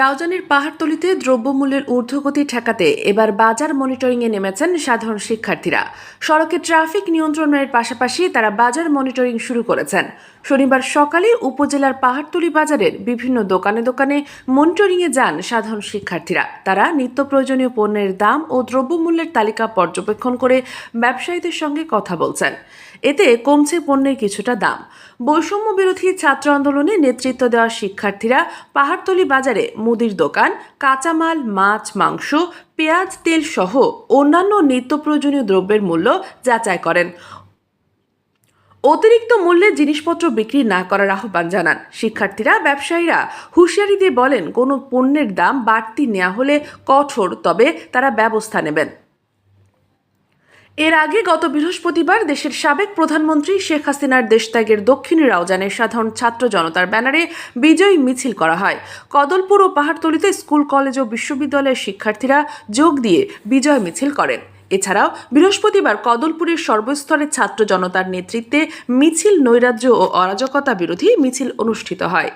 রাউজানের পাহাড়তলিতে দ্রব্যমূল্যের ঊর্ধ্বগতি ঠেকাতে এবার বাজার মনিটরিংয়ে নেমেছেন সাধারণ শিক্ষার্থীরা। সড়কে ট্রাফিক নিয়ন্ত্রণের পাশাপাশি তারা বাজার মনিটরিং শুরু করেছেন। শনিবার সকালে উপজেলার পাহাড়তলি বাজারের বিভিন্ন দোকানে দোকানে মনিটরিংয়ে যান সাধারণ শিক্ষার্থীরা। তারা নিত্য প্রয়োজনীয় পণ্যের দাম ও দ্রব্যমূল্যের তালিকা পর্যবেক্ষণ করে ব্যবসায়ীদের সঙ্গে কথা বলছেন। এতে কমছে পণ্যের কিছুটা দাম। বৈষম্য বিরোধী ছাত্র আন্দোলনে নেতৃত্ব দেওয়া শিক্ষার্থীরা পাহাড়তলি বাজারে মুদির দোকান, কাঁচামাল, মাছ, মাংস, পেঁয়াজ, তেল সহ অন্যান্য নিত্য প্রয়োজনীয় দ্রব্যের মূল্য যাচাই করেন। অতিরিক্ত মূল্যে জিনিসপত্র বিক্রি না করার আহ্বান জানান। শিক্ষার্থীরা, ব্যবসায়ীরা হুঁশিয়ারি দিয়ে বলেন, কোনো পণ্যের দাম বাড়তি নেওয়া হলে কঠোর, তবে তারা ব্যবস্থা নেবেন। এর আগে গত বৃহস্পতিবার দেশের সাবেক প্রধানমন্ত্রী শেখ হাসিনার দেশত্যাগের দক্ষিণী রাউজানের সাধারণ ছাত্র জনতার ব্যানারে বিজয়ী মিছিল করা হয়। কদলপুর ও পাহাড়তলিতে স্কুল, কলেজ ও বিশ্ববিদ্যালয়ের শিক্ষার্থীরা যোগ দিয়ে বিজয় মিছিল করেন। এছাড়াও বৃহস্পতিবার কদলপুরের সর্বস্তরের ছাত্র জনতার নেতৃত্বে মিছিল, নৈরাজ্য ও অরাজকতা বিরোধী মিছিল অনুষ্ঠিত হয়।